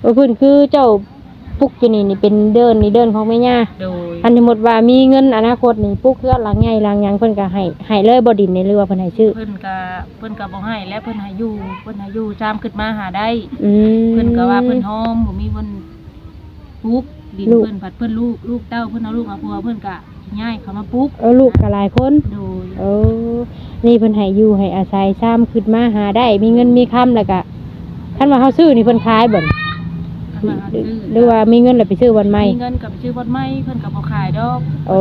เออเพิ่นคือเจ้าปุกอยู่นี่นี่เป็นเดินนี่เดินของแม่ย่าโดยอันสมมุติว่ามีเงินอนาคตนี่ปุกเคือหลังใหญ่หลังหยังเพิ่นก็ให้ให้เลยบ่ดินในเรือว่าเพิ่นให้ชื่อ เพิ่นก็เพิ่นก็บ่ให้และเพิ่นให้อยู่เพิ่นให้อยู่จามขึ้นมาหาได้ อืม เพิ่นก็ว่าเพิ่นหอมบ่มีเพิ่นปลูกดินลูก เพิ่นผัดเพิ่นลูกลูกเต้าเพิ่นเอาลูกเอาผัวเพิ่นก็ย้ายเขามาปลูกเออลูกก็หลายคน โดยเออ นี่เพิ่นให้อยู่ให้อาศัยซ้ำขึ้นมาหาได้ มีเงินมีคำแล้วก็คันว่าเฮาซื้อนี่เพิ่นขายบ่น คันว่าหาซื้หรือว่ามีเงินแล้วไปซื้อวันใหม่ มีเงินกับชื่อบ่ไม้เพิ่นก็บ่ขายดอกโอ้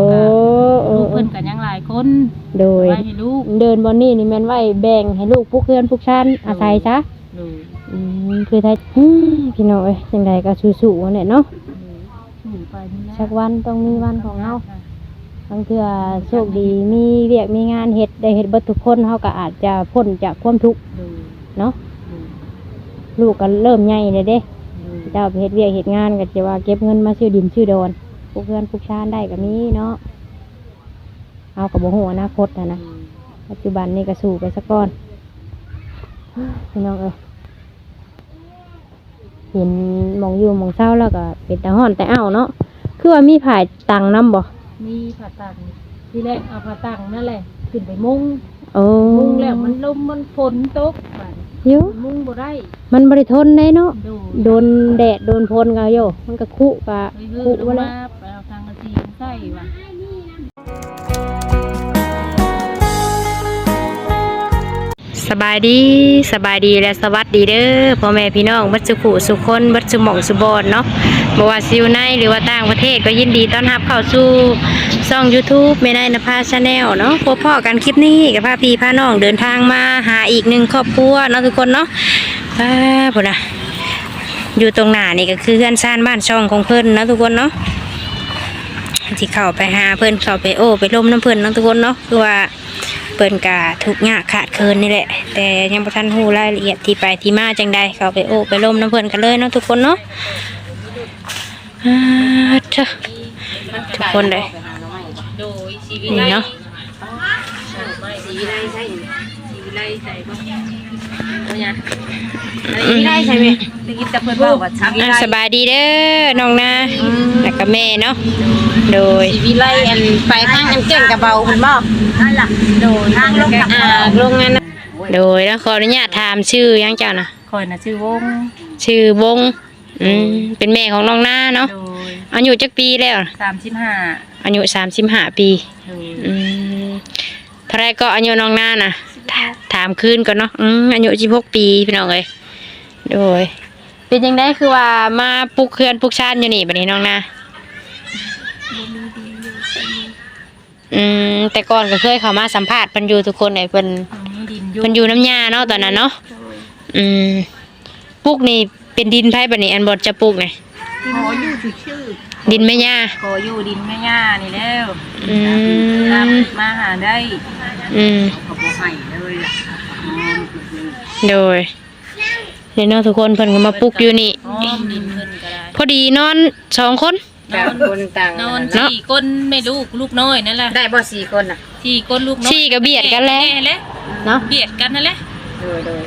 โอ้ลูกโอ้เพิ่นก็ยังหลายคนโดย ไว้ให้ลูกเดินบอนนี่นี่แม่นไว้แบ่งให้ลูกผู้เพื่อนผู้ชันอาศัยซะโดยอืมคือไทยอืมพี่น้องเอ้ยจังใดก็สู้ๆเนี่ยเนาะสู่ไปนี่แหละสักวันต้องมีวันของเฮา บางเทื่อโชคดีมีเวียกมีงานเฮ็ดได้เฮ็ดเบิดทุกคนเฮาก็อาจจะพ้นจากความทุกข์โดยเนาะโดยลูกก็เริ่มใหญ่เลยเด้โดยเจ้าไปเฮ็ดเวียกเฮ็ดงานก็จะว่าเก็บเงินมาซื้อดินซื้อโดนผู้เพื่อนผู้ชานได้ก็มีเนาะเอากับบ่ฮู้อนาคตนะนะปัจจุบันนี่ก็สู้ไปซะก่อนพี่น้องเอ้ยเห็นหมองอยู่หมองเศร้าแล้วก็เป็นตาห้อนแต่เอ้าเนาะคือว่ามีผายตังน้ำบ่มีผ่าตังที่แรกเอาผ่าตังนั่นแหละขึ้นไปมุงโอ้มุงแล้วมันลมมันฝนตกบาด อยุมุงบ่ได้มันบริทนได้เนาะโดยโดนแดดโดนพลก็โยมันก็คุกะไปฮื้คุอลไว้งแล้วมาไปเอาทางกระจีนใส่ว่ะ สบายดีสบายดีและสวัสดีเด้อพ่อแม่พี่น้องบัดสุขุสุคนบัดสุหม่องสุบอนเนาะบว่าซิวในหรือว่าต่างประเทศก็ยินดีต้อนรับเข้าสู่ช่อง YouTube แม่นายนภาชาแนลเนาะพบพ่อกันคลิปนี้กับพาพี่พาน้องเดินทางมาหาอีกหนึ่งครอบครัวเนาะทุกคนเนาะป้าพุ่นน่ะอยู่ตรงหน้านี่ก็คือเพื่อนซ่านบ้านช่องของเพิ่อนเนาะทุกคนเนาะที่เข้าไปหาเพิ่อนเข้าไปโอ้ไปล้มน้ำเพิ่นนะทุกคนเนาะคือว่า เปิ้นกะทุกข์ยากขาดเคินนี่แหละ แต่ยังบ่ทันฮู้รายละเอียดที่ไปที่มาจังใดเขาไปโอ้ไปล่มน้ำเพิ่นกันเลยเนาะทุกคนเนาะอ่าเถอะทุกคนเลยนี่เนาะสีวิไลใส่สีวิไลใส่บ่ เอาหยังอืมได้ใช่ไหมได้ยินแต่เพิ่นเว้าว่าชีวิอ่าไลสบายดีเด้อน้องนาแล้วก็แม่เนาะโดย ชีวิไลอันไปทางน้ำเก่งกระเบาเพิ่นบ่นั่นล่ะโดยทางลงอ่าลงงั้นน่ะโดยแล้วขออนุญาตถามชื่อยังเจ้านะคอยน่ะชื่อวงชื่อวงอืมเป็นแม่ของน้องนาเนาะโดยอายุจักปีแล้ว35อายุ35ปีโดยอืมเท่าไรก็อายุน้องหน้านะ ถถามคืนก่อนเนาะอืมอายุสิบหกปีพี่น้องเลยโดย เป็นยังไงคือว่ามาปลุกเคือนปลุกชาติอยู่นี่บัดนี้น้องนาอืมแต่ก่อนก็เคยเข้ามาสัมภาษณ์เพิ่นอยู่ทุกคนเลยเพิ่นมีดินอยู่เพิ่นอยู่น้ำยาเนาะตอนนั้นเนาะอืมปลูกนี่เป็นดินไผบัดนี้อันบดจะปลูกนี่ขออยู่ชื่อ ดินแม่ย่าขออยู่ดินแม่ย่านี่แล้วอืตามมมาหาได้อืมเขาบ่ให้เลยล่ะโดยเดี๋ยวเนาะทุกคนเพิ่นก็มาปลุกอยู่นี่อ้อมดินเพิ่นก็ได้พอดีนอนสองคนนอนคนต่างนอนสี่คนไม่ลูกลูกน้อยนั่นแหละได้บ่สี่คนอะสี่คนลูกน้อยสี่ก็เบียดกันแล้วแหละเนาะเบียดกันนั่นแหละโดยโดย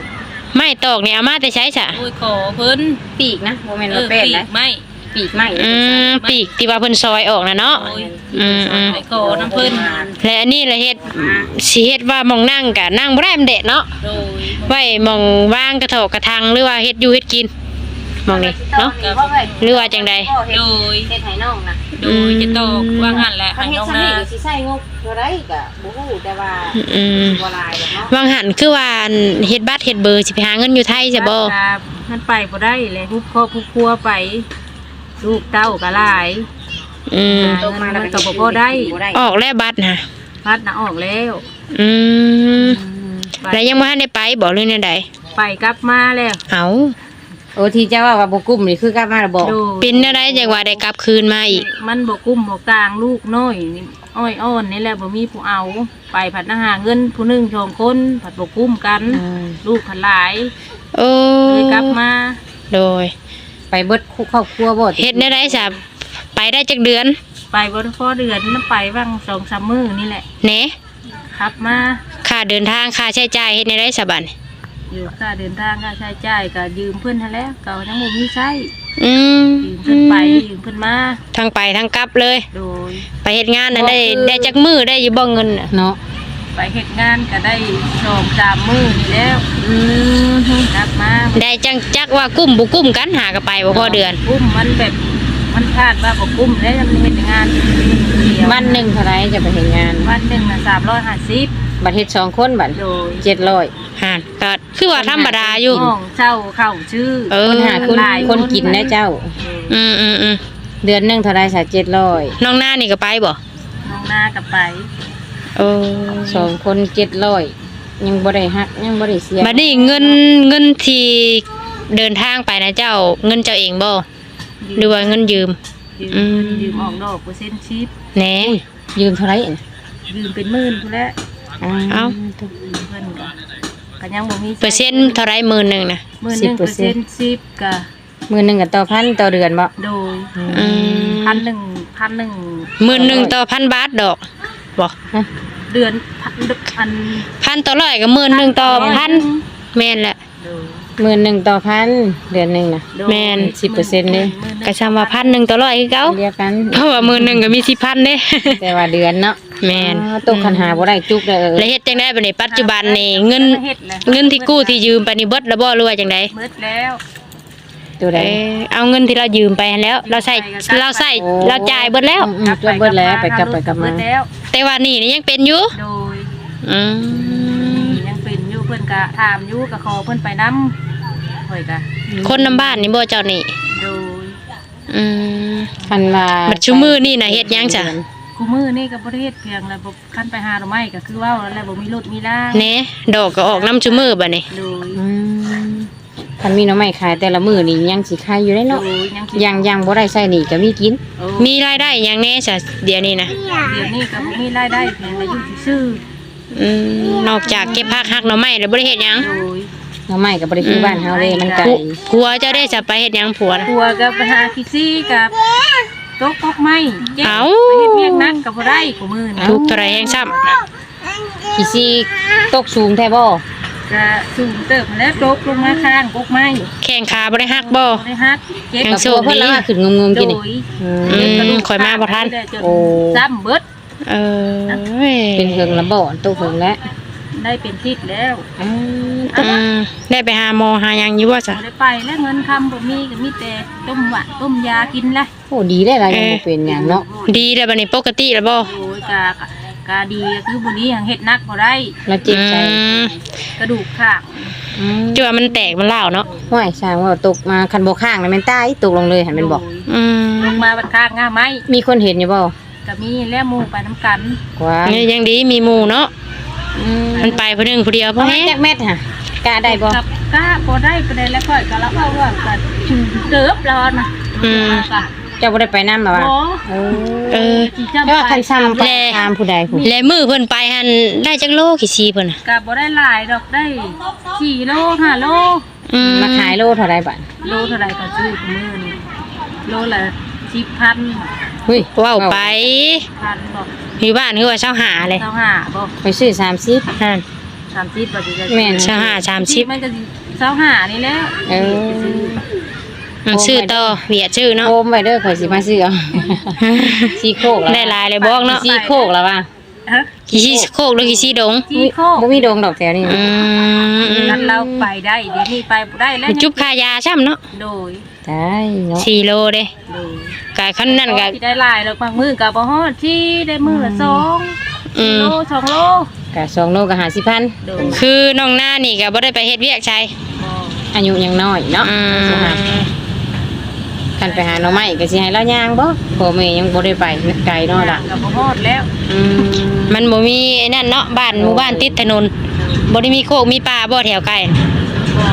ไม่ตอกนี่เอามาแต่ใช้จ้ะโอ้ยขอเพิ่นปีกนะโมเมนต์เอว่าอเป็นปีนะกไม่ ปีกไหมอืมปีกที่ว่าเพิ่นซอยออกนะเนาะโอ้ยอืมอืมไปขอน้ำเพิ่นและอันนี้ละเฮ็ดสิเฮ็ดว่าหมองนั่งกะนั่งบ่ได้มันเด็ดเนาะโดยไว้หมองว่างกระโถกกระทังหรือว่าเฮ็ดอยู่เฮ็ดกินหมองนี้เนาะหรือว่าจังใดโดยเฮ็ดให้น้องนะโดยจะตอกว่างั้นแหละคันให้เฮ็ดน้องซ้ำนานี่ก็สิใช้งบเท่าไรก็บ่ฮู้แต่ว่าอืมบ่หลายดอกเนาะวางหันคือว่าเฮ็ดบัตรเฮ็ดเบอร์สิไปหาเงินอยู่ไทยจะบ่ครับมันไปบ่ได้เลยทุกครอบทุกครัวไป ลูกเต้าก็หลายอืมตกมาแล้วก็บ่พอได้บ่ได้ออกแล้วบัตรนะพัดน่ะออกแล้วอืมไปแล้วยังบ่ทันได้ไปบ่หรือแนวใดไปกลับมาแล้วเอาโอ้ที่เจ้าว่าว่าบ่กุ้มนี่คือกลับมาแล้วบ่โดยเป็นแนวใดจังว่าได้กลับคืนมาอีก มันบ่กุ้มบ่กลางลูกน้อยนี่อ้อยอ้อนนี่แหละบ่มีผู้เอา ไปผัดอาหารเงินผู้หนึงสองคนผัดบ่กุ้มกัน ลูกผัดหลาย โอ้เลยกลับมา โดย ไปเบิดครอบครัวบ่เฮ็ดแนวใดซะไปได้จักเดือน ไปบ่ได้พอเดือนนั้นไปบ้างสองสามมื้อนี่แหละแหนครับมาค่าเดินทางค่าใช้จ่ายเฮ็ดแนวใดซะบัดนี้อยู่ค่าเดินทางค่าใช้จ่ายก็ยืมเพิ่นหั่นแหล้วเก่ายังบ่มีใช้อืมยืมเพิ่นไปยืมเพิ่นมาทางไปทางกลับเลย โดย ไปเฮ็ดงานน่ะได้ก็คือได้จักมือได้อยู่บ่เงินน่ะเนาะ ไปเฮ็ดงานก็ได้สองสามมื้อนี่แล้วอืมกลับมาได้จังจักว่ากุ้มบ่กุ้มกันหากระไปบ่พอเดือน กุ้มมันแบบมันคาดว่าบ่กุ้มแล้วมันเฮ็ดงานเดียววันหนึงเท่าไหร่จะไปเฮ็ดงานวันหนึงน่ะ350บัดเฮ็ดสองคนบัดโดย700หานก็คือว่าธรรมดาอยู่ ห้องเช่าเข้าชื่อเออ คนหาคนหลายคนกินนะเจ้าอืมอืมอืมเดือนหนึงเท่าไหร่ซะ700น้องหน้านี่ก็ไปบ่น้องหน้ากับไป โอ้สองคน700ยังบ่ได้หักยังบ่ได้เสียบัดนี้เงินเงินที่เดินทางไปนะเจ้า เงินเจ้าเองบ่หรือว่าเงินยืม ยืมอืม ยืมออกดอกเปอร์เซ็นต์ชิปแหน่ ยืมเท่าไหร่น่ะยืมเป็นหมื่นพุ่นแหล้วเอ้ายืมเพิ่นก็ก็ยังบ่มีเปอร์เซ็นต์เท่าไรหมื่นหนึงน่ะหมื่นหนึ่งเปอร์เซ็นต์ชิปก็มื้อหนึงก็ต่อพันต่อเดือนบ่โดยอืมพันหนึ่งพันหนึ่งหมื่นหนึ่งต่อพันบาทดอกบ่ เดือนพันอันพันต่อร้อยก็หมื่นหนึ่งต่อพันแม่นแหละโดยมื้อหนึงต่อพันเดือนหนึงน่ะโดยแม่น10%เด้ก็ซ้ำว่าพันหนึ่งต่อร้อยคือเก่าเรียกกันเพราะว่าหมื่นหนึ่งก็มีสิพันเด้ แต่ว่าเดือนเนาะแม่น อ๋อตกคันหาบ่ได้จุกเด้อแล้วเฮ็ดจังได๋บัดนี้ปัจจุบันนี่เงิน ฮ็ดแหละเงินที่กู้ที่ยืมไปนี่เบิดแล้วบ่หรือว่าจังไดเบิดแล้วตัวใดเออเอาเงินที่เรายืมไปหั่นแล้ว เราใส่เราใส่โอ้เราจ่ายเบิดแล้ว อืมๆจะเบิดแล้วไปกลับไปกลับมา เบิดแล้ว แต่ว่านี่นี่ยังเป็นอยู่โดยอืมยังเป็นอยู่เพิ่นก็ถามอยู่ก็ขอเพิ่นไปนำเฮ้ยก็คนนํบ้านนี่บ่เจ้านี่โดยอืมคันว่าบัดชุมือนี่น่ะเฮ็ดหยังจ้ะกูมือนี่ก็บ่ได้เฮ็ดเพียงแล้วบ่คันไปหาหน่อไม้ก็คือเว้าแล้วแหละบ่มีรถมีลาแหน่ดอกก็ออกน้ำชุมือบัดนี้โดย อืม คันมีหน้ำไม้ขายแต่ละมื้อนี่ยังสิขายอยู่ได้โดเนาะยยังสิยังยังบ่ได้ใส่หนี่ก็มีกิน โอ้มีรายได้หยังแน่จ้ะเดี๋ยวนี้นะเดี๋ยวนี้ก็บ่มีรายได้เพียงแต่อยู่ซื่ออืมนอกจากเก็บผักหักหน่อไม้แล้วบ่ได้เฮ็ดหยังๆโดยหน้ำไม้ก็บ่ได้คือบ้านเฮาเลยมันไกลผัวผัวเจ้าได้จะไปเฮ็ดหยังผัวน่ะผัวก็ไปหาคิซี่กับโต๊ะกอกไม้เจ๊เอ้า ไปเฮ็ดเวียกนักก็บ่ได้กูมือนะทุกข์เท่าไรแห่งซ้ำ ขี้ซี่ตกสูงแท้บ่ ก็สูงเติบมาแล้วโต๊ะลงมาข้างกอกไม้แข้งขาบ่ได้หักบ่บ่ ได้ฮักเจ็บยังกับโชตัวคดีเพิ่นละว่าขึ้นงงๆโดกินนี่ยอืมอืมเจ็บกระดูกข่อยมาบ่ทันโอ้ ซ้ำเบิดเออเป็นเพิ่งละบ่ตกเพิ่งแล้วได้เป็นทิศแล้วอืมอืมได้ไปหาหมอหาหยังอยู่ว่าจ้ะ บ่ได้ไปแล้วเงินคำบ่มีก็มีแต่ต้มหวานต้มยากินละโอ้ดีได้ล่ะยังบ่เป็นหยังเนาะ ดีแล้วบัดนี้ปกติแล้วบ่โอ้ยกาก กาดีก็คือบ่นี้หังเฮ็ดนักบ่ได้แล้วเจ็บใจอืมกระดูกข้างอืมจัวามันแตกมันเล่าวเนาะห้วยช่างว่าตกมาคันบ่ข้างน่ะแม่นตายตกลงเลยหันแม่นบ่โดยอืมลงมาบัดข้างง่าไม้มีคนเห็นอยู่บ่ก็มีแล้วหมู่ไปน้ำกันกว่านี่ยังดีมีหมู่เนาะอืมมันไปผู้หนึงผู้เดียวบ่บ่แม่แฮะจักเม็ดฮะกล้าได้บ่กับกล้าบ่ได้ก็ได้แล้วค่อยก็รับว่าว่าก็ชูเติบแล้วนะอืม ก็ เจ้าบ่ได้ไปนำบ่ว่าบ่เออเออสิแต่ว่าคันซ้ำไปแลตามผู้ใดผู้และมือเพิ่นไปหั่นได้จักโลกี่ซีเพิ่นน่ะก็บ่ได้หลายดอกได้4โล5โลอืมมาขายโลเท่าใดบัดโลเท่าไหร่ก็ซื้อกับมื้อนี่โลละ10,000 เฮ้ยเว้าไปพันบอกอยู่บ้านคือว่าเช้าหาเลยเจ้าห้าบอกไปซื้อ30นั่น30บาทจะแม่นเช้าหาสามสิบมันก็สิเจ้าห้านี่แล้วเอออืม ชื่อต่อเวียดชื่อเนาะโอมไว้เด้อข่อยสิมาซื้อเอาซีโคกแล้วได้หลายเลยบอกเนาะซีโคกแล้วว่าฮะกี่ซีโคกหรือกี่ซีดงจีโคกบ่มีดงดอกแถวนี้อืมนั้นเราไปได้เดี๋ยวนี้ไปบ่ได้แล้วจุบคายาช่ำเนาะโดยได้เนาะสี่โลเด้โดยกายคันนั่นกที่ได้หลายดอกบางมือกับบ่ฮอดที่ได้มือละสองอืมโลสองโลกะ2โลก็50,000โดยคือน้องหน้านี่ก็บ่ได้ไปเฮ็ดเวียกใช่บ่อายุยังน้อยเนาะอืม คันไปหาหน่อไม้ก็สิให้เราย่างบ่พ่อแม่ยังบ่ได้ไปไกลเนาะล่ะกับบ่ฮอดแล้วอืมมันบ่มีไอ้นั่นเนาะบ้านหมู่บ้านติดถนนบ่ได้มีโคกมีป่าบ่แถวใกล้บ่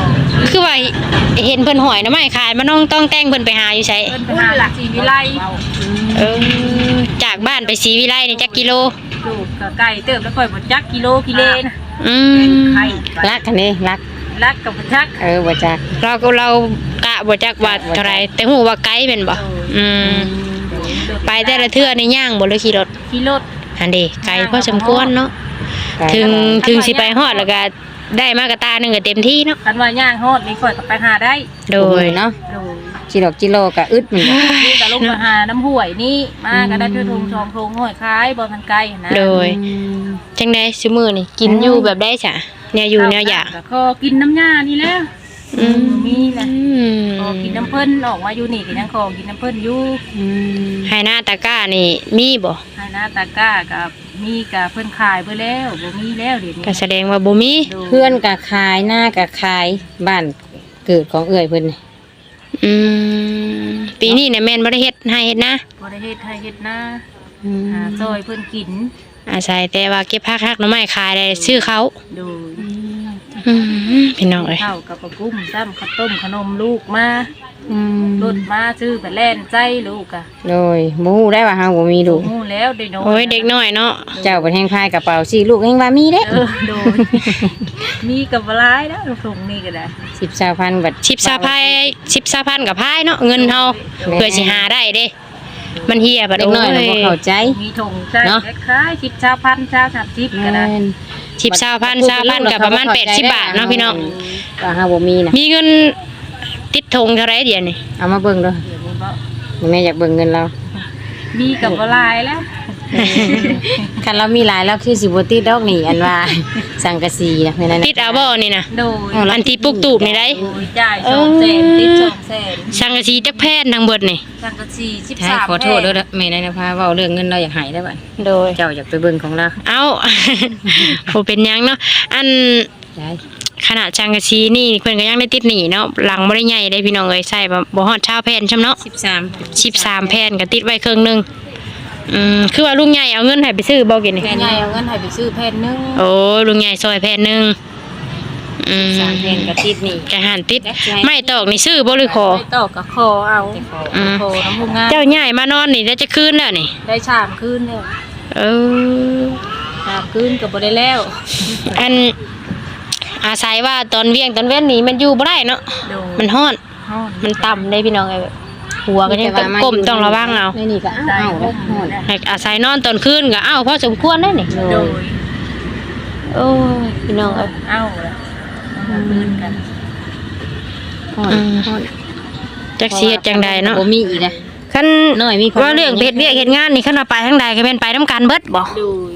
คือว่าเห็นเพิ่นหอยหน่อไม้ขายมาน้องต้องแต่งเพิ่นไปหาอยู่ไสเพิ่นไปหาหลักสีวิไลเออจากบ้านไปศรีวิไลนี่จักกิโลดูกก็ไก่เติบแล้วค่อยบ่จักกิโลกิเลนะอืมไข่รักกันนี่รักรักกับบ่จักเออบ่จักเราก็เรา กะบ่จักว่าเท่าไหรแต่ฮู้ว่าไกลแม่นบ่อืมไปแต่ละเทื่อนี่ย่างบ่หรือขี่รถขี่รถอันเด้ไกลพอสมควรเนาะไกลถึงถึงสิไปฮอดแล้วก็ได้มากระตาหนึงก็เต็มที่เนาะคันว่าย่างฮอดนี่ค่อยก็ไปหาได้โดยเนาะโดยจิโลกจิโลกะอึดเหมือนกันนี่ก็ลงมาหาน้ำห่วยนี่มาก็ได้ช่วยทงชองทงห้อยคล้ายบ่ทันไกลนะโดยจังได๋ซุมื้อนี่กินอยู่แบบได้จ้ะแนวอยู่แนวอยากก็ขอกินน้ำยานี่แหล้ว อืมมีนะอืมขอกินน้ำเพิ่นออกมาอยู่นี่ก็ยังขอกินน้ำเพิ่นอยู่ไฮหน้าตะกร้านี่มีบ่ให้หน้าตาก้ากับมีกับเพิ่นขายไปแล้วบ่มีแล้วเดี๋ยวนี้ก็แสดงว่าบ่มีดูเพื่อนกะขายหน้ากะขายบ้านเกิดของเอื้อยเพิ่นนี่อืมปีนี้เนี่ยแม่นบ่ได้เฮ็ดให้เฮ็ดนะบ่ได้เฮ็ดให้เฮ็ดหน้าหาซอยเพิ่นกินอาศัยแต่ว่าเก็บผักฮักหน่อไม้ขายได้ชื่อเขาดูอื มพี่น้องเอ้ยข้าวกับปลากุ้มซ้ำข้าวต้มขนมลูกมาอืมรถมาซื้อไปแล่นใจลูกอะโดยหมูได้ว่าเฮาบ่มีลูกฮู้แล้วเด็กน้อยโอ้ยเด็กน้อยเนาะเจ้าเป็นแห่งพายกระเป๋าสิลูกแห่งว่ามีเด้เออโดยมีกับหลายแล้วถุงนี่ก็ได้สิบสาวพันบัดชิบซาพายชิบซาพันกับพายเนาะเงินเฮาเพื่อสิหาได้เด้ มันเฮียบัดเด็กน้อยน่ะบ่เข้าใจ มีถุงใช่เนาะ คล้ายๆสิบชาพันชาสามสิบก็ได้แม่นชิบซาพันซาพันกับประมาณ80บาทเนาะพี่น้องว่าเฮาบ่มีน่ะมีเงินติดธงเท่าไรเดี๋ยวนี้เอามาเบิ่งเด้อเดี๋ยวนี้บ่แม่อยากเบิ่งเงินเรามีกับหลายแล้ว คันเรามีหลายแล้วคือสิบ่ติดดอกนี่อันว่าสังกะสีนะแม่นั่นน่ะติดเอาบ่นี่นะโดยอันที่ปลูกตูบนี่ได้โอ้ยจ่ายสองแสนติดสองแสนสังกะสีจักแพทย์ทั้งเบิดนี่สังกะสีสิบใช่สามขอโทษเด้อเด้อแม่นั่นน่ะพาเว้าเรื่องเงินเราอยากให้ได้อบัดโดยเจ้าอยากไปเบิ่งของเราเอาบ่เป็นหยังเนาะอันใช่ขนาดจังกะชีนี่เพิ่นก็ยังได้ติดหนีเนาะหลังบ่ได้ใหญ่ได้พี่น้องเอ้ยใส่บ่บ่ฮอดชาวแผ่นช่ำเนาะ13 13แผ่นก็ติดไว้ครึ่งหนึง อืมคือว่าลุงใหญ่เอาเงินให้ไปซื้อบ่กินนี่แผ่นใหญ่เอาเงินให้ไปซื้อแผ่นหนึงโอ้ลุงใหญ่ซอยแผ่นหนึงอืมสามแผ่นก็ติดนี่กะหันติดไม่ตอกนี่ซื้อบ่หรือขอไม่ตอกกับคอเอาอืม คอน้ำพุงงานเจ้าใหญ่มานอนนี่ได้จะคืนแล้วนี่ได้ชามคืนแล้วเออ ชามคืนก็บ่ได้แล้วอันอาศัยว่าตอนเวียงตอนเว้นนี่มันอยู่บ่ได้เนาะโดยมันฮ้อน ฮ้อนมันต่ำได้พี่น้องเอ้ยแบบ หัวก็ยังต้องก้มต้องระวังเอาในนี่ก็เอาเอาแล้วฮอดให้อาศัยนอนตอนคืนก็เอ้าพอสมควรได้นี่โดยโอ้ยพี่น้องเอ้ยเอาละเอาคืนกันฮอดอืมฮอดจักสิเฮ็ดจังใดเนาะบ่มีอีกนะคันน้อยมีคนว่าเรื่องเฮ็ดเวียกเฮ็ดงานนี่คันว่าไปทางใดก็แม่นไปนํกันเบิดบ่โดย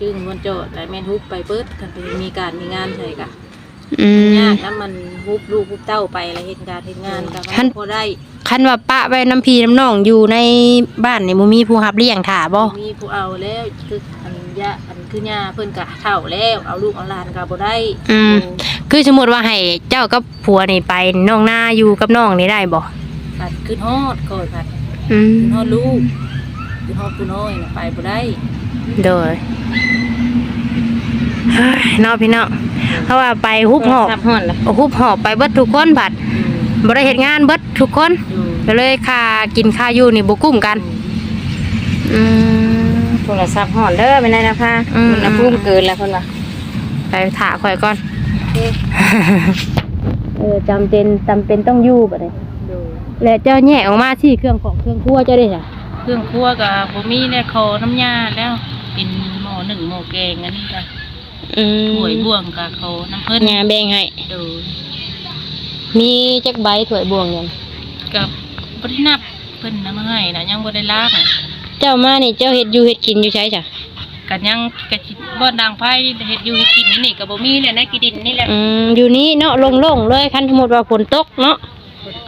จึงมันโจทย์แต่แม่นฮุบไปเบิดกันไปมีการมีงานใช่กะอืมยากแล้วมันฮุบลูกฮุบเต้าไปอะไรเฮ็ดการเฮ็ดงานก็คันพอได้ คันว่าปะไว้น้ำพี่น้ำน้องอยู่ในบ้านนี่บ่มีผู้รับเลี้ยงถ่าบ่มีผู้เอาแล้วคืออันยะอันคือย่าเพิ่นก็เฒ่าแล้วเอาลูกเอาหลานก็บ่ได้อืมคือสมมุติว่าให้เจ้ากับผัวนี่ไปน้องหน้าอยู่กับน้องนี่ได้บ่ผัดขึ้นฮอดก่อนผัดอืมขึ้นฮอดลูกขึ้นฮอดผู้น้อยน่ะไปบ่ได้โดยเฮ้ยเนาะพี่น้องเพราะว่าไปฮุบหอบซับฮอดเลยฮุบหอบไปเบิดทุกคนบัด บ่ได้เฮ็ดงานเบิดทุกคนอยู่ก็เลยค่ากินค่าอยู่นี่บ่กุ้มกันอืมโทรศัพท์ฮอดเด้อแม่นายนะพาอืมอุณหภูมิเกินแล้วเพิ่นว่าไปถาข่อยก่อนเออจำเป็นจำเป็นต้องอยู่บัดนี้อยู่แล้วเจ้าแยกออกมาที่เครื่องของเครื่องครัวเจ้าได้จ้ะเครื่องครัวก็บ่มีแล้วขอน้ำยาแล้วเป็นหม้อหนึ่งหม้อแกงอันนี้ก็อืมถ้วยบ่วงก็เขาน้ำเพิ่นงานแบ่งให้ดู มีจักใบถ้วยบวงเนี่ยกับบ่ได้นับเพิ่นนำมาให้น่ะยังบ่ได้ล้างอะเจ้ามานี่เจ้าเฮ็ดอยู่เฮ็ดกินอยู่ใช่จ้ะกันยังกะสิบ่ดังไผเฮ็ดอยู่เฮ็ดกินนี่นี่ก็บ่มีเลยนะกินดินนี่แหละอืมอยู่นี่เนาะโล่งๆเลยคันสมมุติว่าฝนตกเนาะ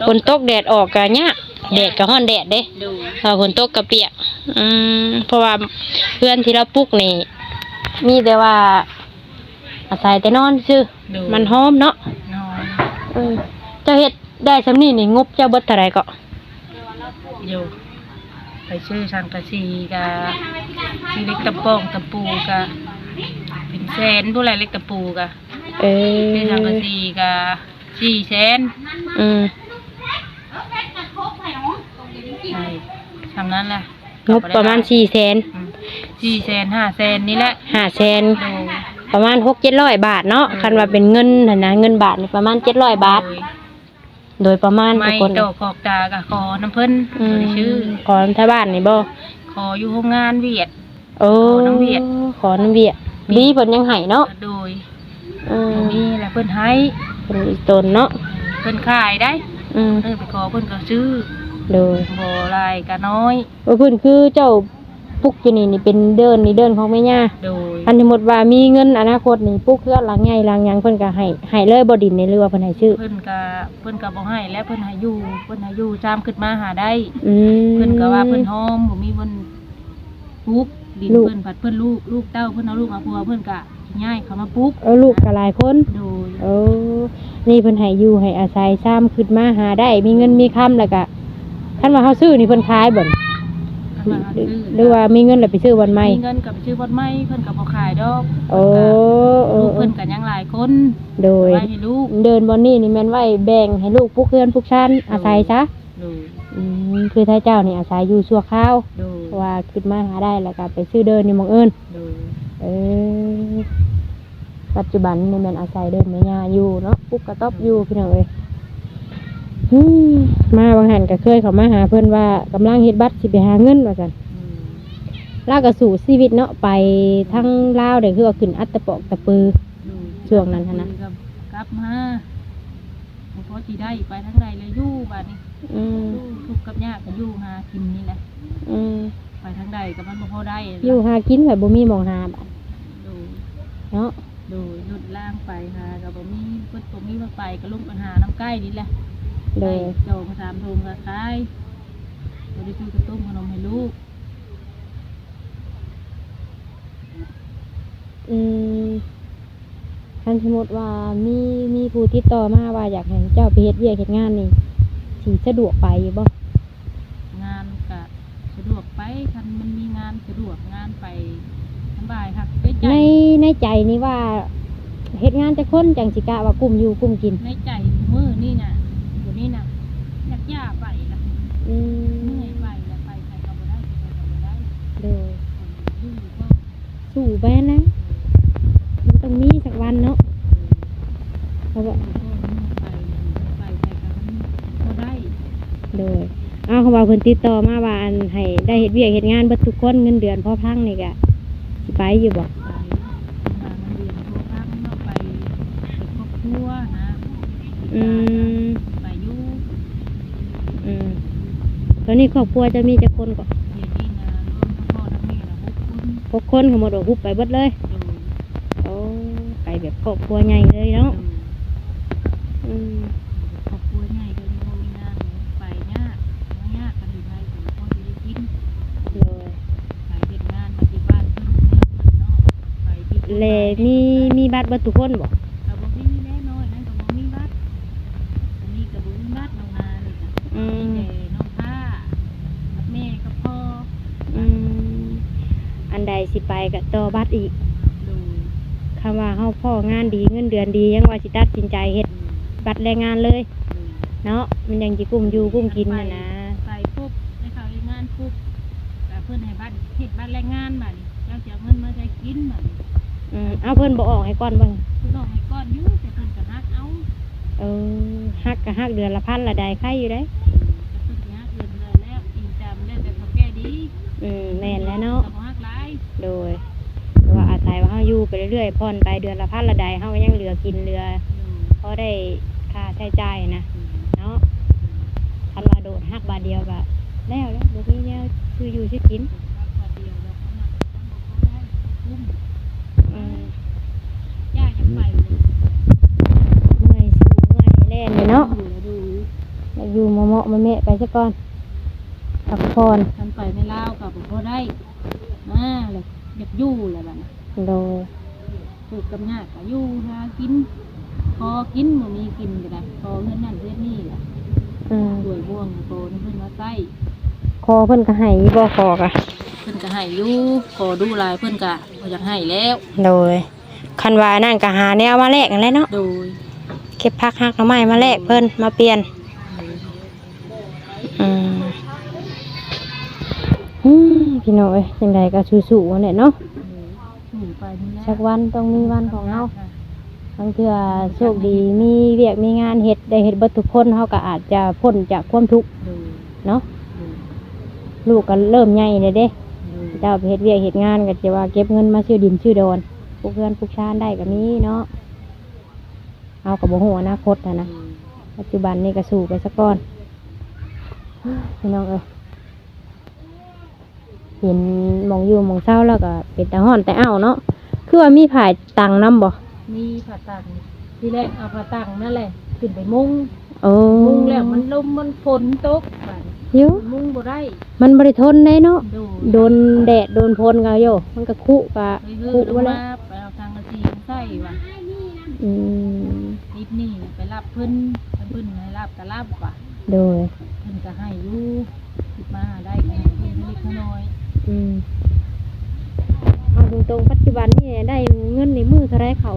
ฝนตกแดดออกก็ยากแดดก็ฮ้อนแดดเด้ดูถ้าฝนตกก็เปียกอืมเพราะว่าเพื่อนที่เราปลูกนี่ มีแต่ว่าอาศัยแต่นอนซื่อดูมันหอมเนาะนอน เออ เจ้าเฮ็ดได้สำนี่นี่งบเจ้าเบิดเท่าไหร่ก็อยู่ไปชื่อสังกะสีกะชื่อเล็กตะป้องตะปูกะเป็นแสนผู้ไรเล็กตะปูกะเออชื่อสังกะสีกะสี่แสนอืมใช่ทำนั้นแหละงบประมาณสี่แสนสี่แสนห้าแสนนี่แหละห้าแสนดูประมาณหกเจ็ดร้อยบาทเนาะคันว่าเป็นเงินน่ะนะเงินบาทนี่ประมาณเจ็ดร้อยบาท โดยประมาณทุไม่กคนโตกอกตากะคอน้ำเพิ่นอืมบ่ได้ชื่อ ขอทางบ้านนี่บ่คออยู่โรงงานเวียด โอ้ขอน้ำเวียด ขอน้ำเวียดดีเพิ่นยังให้เนาะโดยอืมบ่มีแหละเพิ่นให้เป็นอีกตนเนาะเพิ่นขายได้ออืมเออไปขอเพิ่นก็ซื้อโดยบ่หลายก็น้อย ว่าเพิ่นคือเจ้า ปุกอยู่นี่นี่เป็นเดินนี่เดินของแม่ย่าโดยอันสมมุติว่ามีเงินอนาคตนี่ปุกเฮือนหลังใหญ่หลังหยังเพิ่นก็ให้ให้เลยบ่ดินในเรือว่าเพิ่นให้ชื่อ เพิ่นก็เพิ่นก็บ่ให้และเพิ่นให้อยู่เพิ่นให้อยู่จามขึ้นมาหาได้ อืม เพิ่นก็ว่าเพิ่นหอมบ่มีเพิ่นปลูกดินลูก เพิ่นผัดเพิ่นลูกลูกเต้าเพิ่นเอาลูกเอาผัวเพิ่นก็ย้ายเขามาปลูกเอาลูกก็หลายคน โดยเออนี่เพิ่นให้อยู่ให้อาศัยซ้ำขึ้นมาหาได้ มีเงินมีคำแล้วก็คันว่าเฮาซื้อนี่เพิ่นขายบ่น เพิ่นว่าหรือซื้อหรือว่ามีเงินแล้วไปซื้อวันใหม่ มีเงินกับซื้อบ่อนไม้เพิ่นก็บ่ขายดอกโอ้เอลูอกเพิ่นก็ยังหลายคนโดย ไว้ให้ลูกเดินบอนนี่นี่แม่นไว้แบ่งให้ลูกปุกเฮือนปุกชั้นอาศัยซะโดยอืมคือถ้าเจ้านี่อาศัยอยู่ชั่วคราวโดยเพราะว่าขึ้นมาหาได้แล้วก็ไปซื้อเดินนี่หมองเอิ้นโดยเออปัจจุบันนี่แม่นอาศัยเดินแม่ย่าอยู่เนาะปุกกระต๊อบอยู่พี่น้องเอ้ยฮึ มมาบางหันก็เคยเขามาหาเพิ่นว่ากำลังเฮ็ดบัตรสิไปหาเงินว่าซั่นอืมลาวก็สู่ชีวิตเนาะไปทั้งลาวได้คือว่าขึ้นอัตตะปอกตะปือโดยช่วงนั้นหั้นนะกลับมาบ่พอสิได้ไปทางใดเลยอยู่บัดนี้อืมอยู่ทุกข์กับยากก็อยู่หากินนี่แหละอืมไปทางใดก็มันบ่พอได้อยู่หากินแบบบ่มีหมองหาบัดโดยเนาะโดยรถล่างไปหาก็บ่มีเพิ่นบ่มีมาไปก็ลงไปหาน้ำใกล้นี่แหละ โดยไปโจมาถามโทงก็ขายบ่ได้ซื้อกระตุ้มขนมให้ลูกอืมคันสมมติว่ามีมีผู้ติดต่อมาว่าอยากให้เจ้าไปเฮ็ดเวียกเฮ็ดงานนี่สิสะดวกไปบ่งานก็สะดวกไปคันมันมีงานสะดวกงานไปสบายค่ะไปใจในในใจนี่ว่าเฮ็ดงานแต่คนจังสิกะว่ากลุ่มอยู่กลุ่มกิน ในใจมือนี่น่ะอยู่นี่น่ะอยากย่าไปละ อื เมื่ ม อยไปละไปใครก็บ่ได้ใครก็บ่ได้ โดย อยู่ก็ สู้ไปนะมันต้องมีสักวันเนาะเพราะว่าไปไปใครก็บ่ได้โดยเอาเขาว่าเพิ่นติดต่อมาว่าอันให้ได้เฮ็ดเวียกเฮ็ดงานเบิดทุกคนเงินเดือนพอพังนี่ก็สิไปอยู่บ่ไปเรียนโทรทัศน์เนาะไปครอบครัวนะอืมไปอยู่อืมตอนนี้ครอบครัวจะมีจักคนก็เดี๋ยวนี้นะรวมทั้งพ่อทั้งแม่นะ หกคนหกคนเขาหมดออกฮุบไปเบิดเลยโดยโอ้ไปแบบครอบครัวใหญ่เลยเนาะโดยอืมครอบครัวใหญ่เดินโมมีงานไปยากยากกันอยู่ไทยแต่พ่อจะได้กินเลยไปเฮ็ดงานมาที่บ้านเพิ่นเมืองเพิ่นเนาะไปที่เลมีมีบัตรเบิดทุกคนบ่ ก็บ่มีแน่น้อยนั่นก็บ่มีบัตรอันนี้ก็บ่มีบัตรน้องนานี่ก็ อื มี ม แต่น้องผ้ากับแม่กับพ่อ อืมอันใด สิไปก็ต่อบัตรอีกดูคำว่าเฮาพ่องานดีเงินเดือนดียังว่าสิตัดสินใจเฮ็ดบัตรแรงงานเลยดูเนาะมันยังสิกุ้มอยู่กุ้มกินน่ะนะไปปุ๊บให้เขาเฮ็ดงานปุ๊บก็เพิ่นให้บัตรเฮ็ดบัตรแรงงานบัดนี้เจ้าจะเอาเงินมาใช้กินบัดนี้อืมเอาเพิ่นบ่ออกให้ก่อนเบิ่งเพิ่นออกให้ก้อนอยู่แต่เพิ่นก็ฮักเอาเออฮักก็ฮักเดือนละพันละใดใครอยู่ได้ อาศัยว่าเฮาอยู่ไปเรื่อยๆผ่อนไปเดือนละพันละใดเฮาก็ยังเหลือกินเหลือดูพอได้ค่าใช้จ่ายนะดูเนาะคันว่าโดดฮักบาทเดียวก็แล้วแล้วบ่มีแนวชื่ออยู่ชื่อกินฮักบาทเดียวแล้วเขาฮักเขาบ่ได้คุ้มอืมย่าอยากไปเลยเมื่อยสู้เมื่อยแล่นเลยเนาะดูแล้วดูอยากอยู่มะเมาะมะเมะไปซะก่อนพักผ่อนท่านไปไม่เล่าวกับผมก็ได้มาเลยอยากอยู่เลยบ้านะ โดยถูกกำยากก็อยู่หากิน พอกินมันมีกินก็ได้พอเงินนั่นเงินนี่แหละอืมสวยบ่วงโตนี่เพิ่นมาใส่คอเพิ่นก็ให้บ่คอกะเพิ่นก็ให้อยู่ขอดูหลายเพิ่นก็บ่อยากให้แล้ว โดยคันว่านั่นก็หาแนวมาแลกกันแหล้วเนาะโดยเก็บผักหักหน่อไม้มาแลกเพิ่นมาเปลี่ยน อืมอืมพี่น้องเอ้ยจังใดก็สู้ๆนั่นแหละเนาะ ถูกไปนี่แหละสักวันต้องมีวันของเฮาบางเทื่อโชคดีมีเวียกมีงานเฮ็ดได้เฮ็ดเบิดทุกคนเฮาก็อาจจะพ้นจากความทุกข์โดยเนาะโดยลูกก็เริ่มใหญ่เลยเด้โดยเจ้าไปเฮ็ดเวียกเฮ็ดงานก็จะว่าเก็บเงินมาซื้อดินซื้อดอนปลูกเรือนปลูกชานได้ก็มีเนาะเอาก็บ่ฮู้อนาคตนะนะ ปัจจุบันนี่ก็สู่ไปสักก่อนพี่น้องเอ้ย เห็นหมองอยู่หมองเศร้าแล้วก็เป็นแต่ห้อนแต่อ้าวเนาะคือว่ามีผายตังน้ำบ่มีผ่าตังที่แรกเอาผ่าตังนั่นแหละขึ้นไปมุงโอ้มุงแล้วมันลมมันฝนตกบาดหิวมุงบ่ได้มันบริทนได้เนาะดูโดนแดดโดนพลกันโยมันก็คุกะไปฮื้คุอลว่างแล้วมาไปเอาทางกระสีใส่ว่ะอืมนิดนี่ไปรับเพิ่นเพิ่นให้รับก็รับว่ะโดย เพิ่นก็ให้อยู่คิดมาได้ก็ให้เพิ่นเล็กน้อย อืมเอาตรงๆปัจจุบันนี่ได้เงินในมือเท่าไรเขา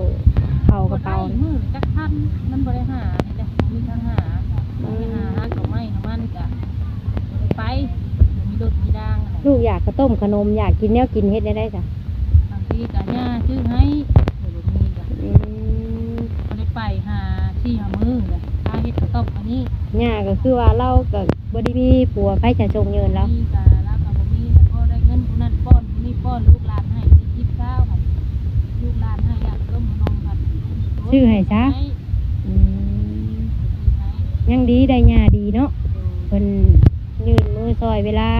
เขากระเป๋าบ่ได้มือจักพันมันบ่ได้หานี่แหละมีทางหาไปหาหาก็ไม่ของมันก็บ่ได้ไปบ่มีรถมีดางอะไรลูกอยากกระต้มขนมอยากกินแนวกินเฮ็ดได้ได้จ้ะบางทีก็ย่าซื้อให้เดี๋ยวบ่มีก็อืมบ่ได้ไปหาที่หามือเลยพาเฮ็ดข้าวต้มอันนี้ ย่าก็คือว่าเราก็บ่ได้มีผัวไผจะจงเยินแล้วมีก็ ชื่อให้ซะให้อืมยังดีได้ย่าดีเนาะเพิ่นยืนมือซอยเวลา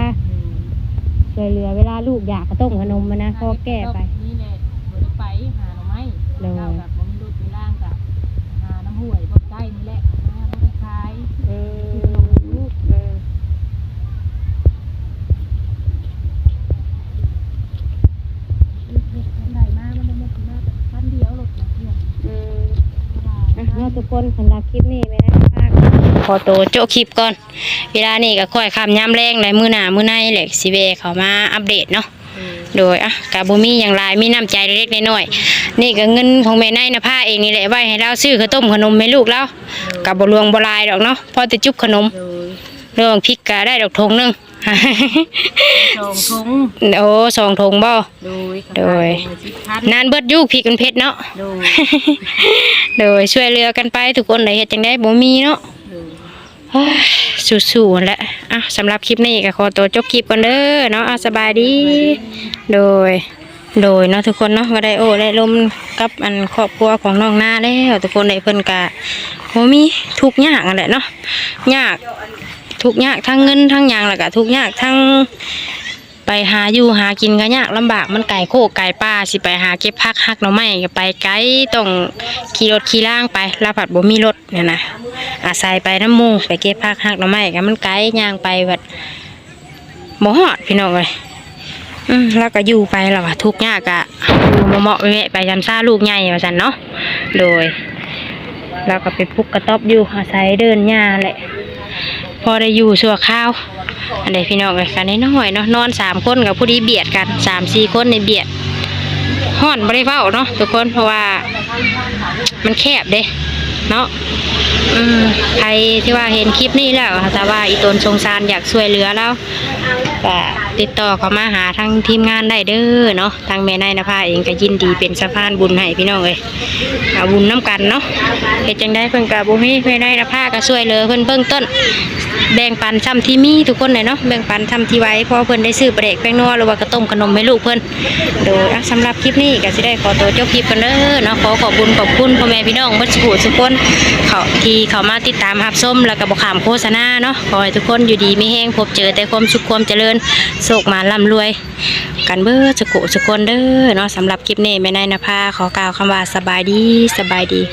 ช่วยเหลือเวลาลูกอยากกระต้มขนมมานะพอแก้ไป นี่แหละบ่ได้ไปหาหน่อไม้ เลย เจ้ากับบ่มีรถมีร่างกับหาน้ำห้วยบ่ใกล้นี่แหละหาบ่ได้ขาย อืมอืม ได้มามันได้มาสิมาแต่พันเดียวรถเดียว อืมอะเนาะทุกคนสำหรับคลิปนี้ไม่ได้ภาคขอตัวโจคลิปก่อน เวลานี้ก็ค่อยคำย้ำแรงเลยมือหน้ามือในแหละสิเวเขามาอัปเดตเนาะโดยอะกาบุมีอย่างไรมีน้ำใจเล็กๆน้อยๆนี่ก็เงินของแม่นายนะผ้าเองนี่แหละไว้ให้เราซื้อข้าวต้มขนมให้ลูกแล้วกับบรวงบลายดอกเนาะพอจะจุบขนมโดยเรื่องพริกกะได้ดอกทงหนึง สองถุงโอ้สองทงบ่โดยโดยสิบพันนานเบิดอยุกพริกกันเผ็ดเนาะโดยโดยช่วยเหลือกันไปทุกคนได้เฮ็ดจังได้บ่มีเนาะโดยเฮ้ยสู้ๆนั่นแหละอะสำหรับคลิปนี้ก็ขอตัวจบคลิปก่อนเด้อเนาะอะสบายดี โดย โดยเนาะทุกคนเนาะว่าได้โอ้ได้ลมกับอันครอบครัวของน้องหน้าแล้วทุกคนได้เพิ่นกะบ่มีทุกข์ยากนั่นแหละเนาะยาก ทุกยากทั้งเงินทั้งยังแล้วก็ทุกยากทั้งไปหาอยู่หากินก็ยากลำบากมันไกลโคกไกลป่าสิไปหาเก็บผักหักหน่อไม้ก็ไปไกลต้องขี่รถขี่ล่างไปลาผัดบ่มีรถเนี่ยนะอาศัยไปน้ำมูไปเก็บผักหักหน่อไม้ก็มันไกลย่างไปแบบบ่ฮอดพี่น้องเอ้ยอืมแล้วก็อยู่ไปแล้วว่าทุกยากอะอยู่เหมาะไปแวะไปจำซ่าลูกใหญ่ว่าสันเนาะโดยเราก็ไปพุกกระต๊อบอยู่อาศัยเดินหญ้าแหละ พอได้อยู่ชั่วข้าวอันใดพี่น้องกันน้อยเนาะนอนสามคนกับผู้ดีเบียดกันสามสี่คนในเบียดห่อนบริเวณเนาะทุกคนเพราะว่ามันแคบเด้เนาะใครที่ว่าเห็นคลิปนี้แล้วแต่ว่าอีตนสงสารอยากช่วยเหลือแล้ว ก็ติดต่อเขามาหาทางทีมงานได้เด้อเนาะทางแม่นายนภาเองก็ยินดีเป็นสะพานบุญให้พี่น้องเลยเอาบุญน้ำกันเนาะเฮ็ดจังได้เพิ่นกับบุมีแม่นายนภาก็ช่วยเหลือเพิ่นเบื้องต้น แบ่งปันซ้ำที่มีทุกคนเลยเนาะแบ่งปันซ้ำที่ไว้พราะเพิ่นได้ซื้อปลาเด็กแป้งนัวหรือว่ากระต้มขนมให้ลูกเพิ่นโดยสำหรับคลิปนี้ก็สิได้ขอตัวเจบคลิปกันเด้อเนาะขอขอบคุณขอบคุณพ่อแม่พี่น้องบัสุขทุกคนเขาที่เขามาติดตามรับชมแล้วก็บ่ขามโฆษณาเนาะขอให้ทุกคนอยู่ดีมีแห้งพบเจอแต่ความสุขความเจริญโชคมาล่ำรวย กันเบอร์สุขสุขคนเด้อเนาะสำหรับคลิปนี้แม่นายนภาขอกล่าวคำว่าสบายดีสบายดี